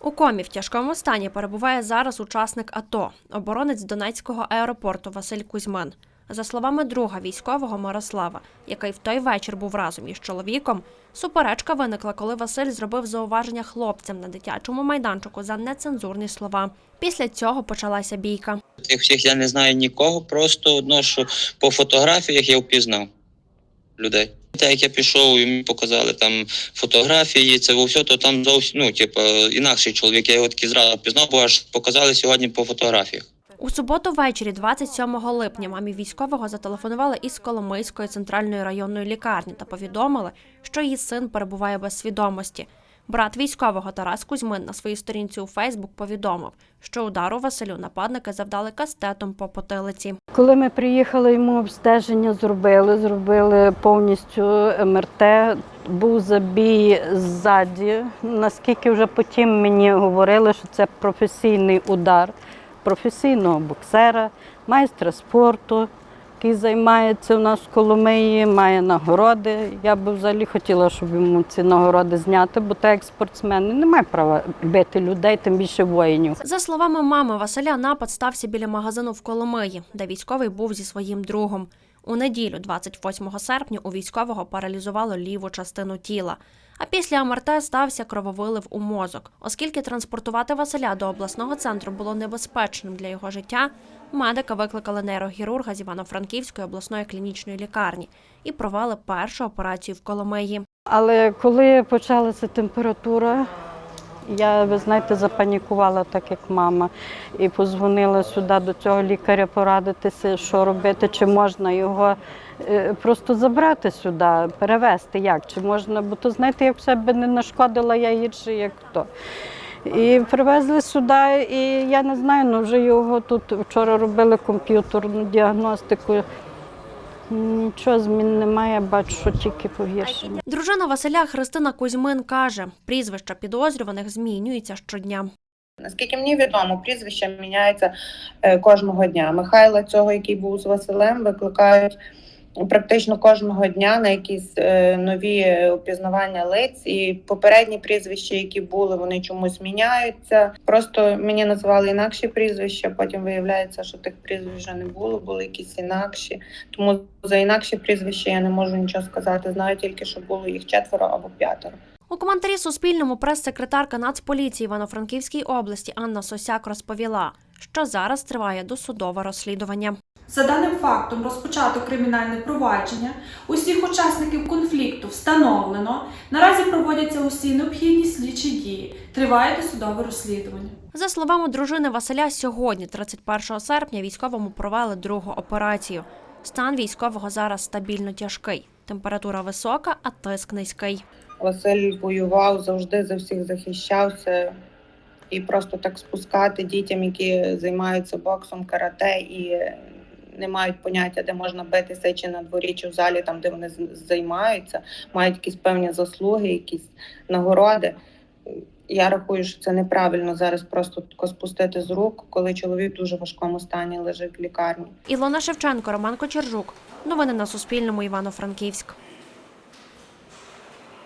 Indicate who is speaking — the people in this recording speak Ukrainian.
Speaker 1: У комі в тяжкому стані перебуває зараз учасник АТО, оборонець Донецького аеропорту Василь Кузьмин. За словами друга військового Мирослава, який в той вечір був разом із чоловіком, суперечка виникла, коли Василь зробив зауваження хлопцям на дитячому майданчику за нецензурні слова. Після цього почалася бійка.
Speaker 2: Тих всіх я не знаю нікого, просто одно, що по фотографіях я впізнав людей. Те, як я пішов, і мені показали там фотографії, це все, то там зовсім ну, типу, інакший чоловік. Я його таки зразу пізнав, бо аж показали сьогодні по фотографіях.
Speaker 1: У суботу ввечері, 27 липня, мамі військового зателефонували із Коломийської центральної районної лікарні та повідомили, що її син перебуває без свідомості. Брат військового Тарас Кузьмин на своїй сторінці у Фейсбук повідомив, що удару Василю нападники завдали кастетом по потилиці.
Speaker 3: Коли ми приїхали, йому обстеження зробили, зробили повністю МРТ. Був забій ззаді. Наскільки вже потім мені говорили, що це професійний удар професійного боксера, майстра спорту, який займається у нас в Коломиї, має нагороди. Я би взагалі хотіла, щоб йому ці нагороди зняти, бо так як спортсмен він не має права бити людей, тим більше воїнів.
Speaker 1: За словами мами Василя, напад стався біля магазину в Коломиї, де військовий був зі своїм другом. У неділю, 28 серпня, у військового паралізувало ліву частину тіла. А після МРТ стався крововилив у мозок. Оскільки транспортувати Василя до обласного центру було небезпечним для його життя, медики викликали нейрохірурга з Івано-Франківської обласної клінічної лікарні і провели першу операцію в Коломиї.
Speaker 3: Але коли почалася температура, я, ви знаєте, запанікувала, так як мама, і позвонила сюди до цього лікаря порадитися, що робити, чи можна його е, просто забрати сюди, перевезти, як, чи можна, бо то знаєте, як в себе не нашкодила я гірше, як хто. І привезли сюди, і я не знаю, ну вже його тут вчора робили комп'ютерну діагностику. Нічого змін немає, бачу, що тільки погіршення.
Speaker 1: Дружина Василя Христина Кузьмин каже, прізвища підозрюваних змінюються щодня.
Speaker 4: Наскільки мені відомо, прізвище міняються е, кожного дня. Михайла, цього, який був з Василем, викликають практично кожного дня на якісь е, нові опізнавання лиць. І попередні прізвища, які були, вони чомусь міняються. Просто мені називали інакші прізвища. Потім виявляється, що тих прізвищ не було, були якісь інакші. Тому за інакші прізвища я не можу нічого сказати. Знаю тільки, що було їх четверо або п'ятеро.
Speaker 1: У коментарі Суспільному прес-секретарка Нацполіції Івано-Франківській області Анна Сосяк розповіла, що зараз триває досудове розслідування.
Speaker 5: За даним фактом розпочато кримінальне провадження. Усіх учасників конфлікту встановлено. Наразі проводяться усі необхідні слідчі дії. Триває досудове розслідування.
Speaker 1: За словами дружини Василя, сьогодні, 31 серпня, військовому провели другу операцію. Стан військового зараз стабільно тяжкий. Температура висока, а тиск низький.
Speaker 4: Василь воював, завжди за всіх захищався. І просто так спускати дітям, які займаються боксом, карате і не мають поняття, де можна битися, чи на дворі, чи в залі, там де вони займаються, мають якісь певні заслуги, якісь нагороди. Я рахую, що це неправильно зараз просто спустити з рук, коли чоловік в дуже важкому стані лежить в лікарні.
Speaker 1: Ілона Шевченко, Роман Кочержук. Новини на Суспільному. Івано-Франківськ.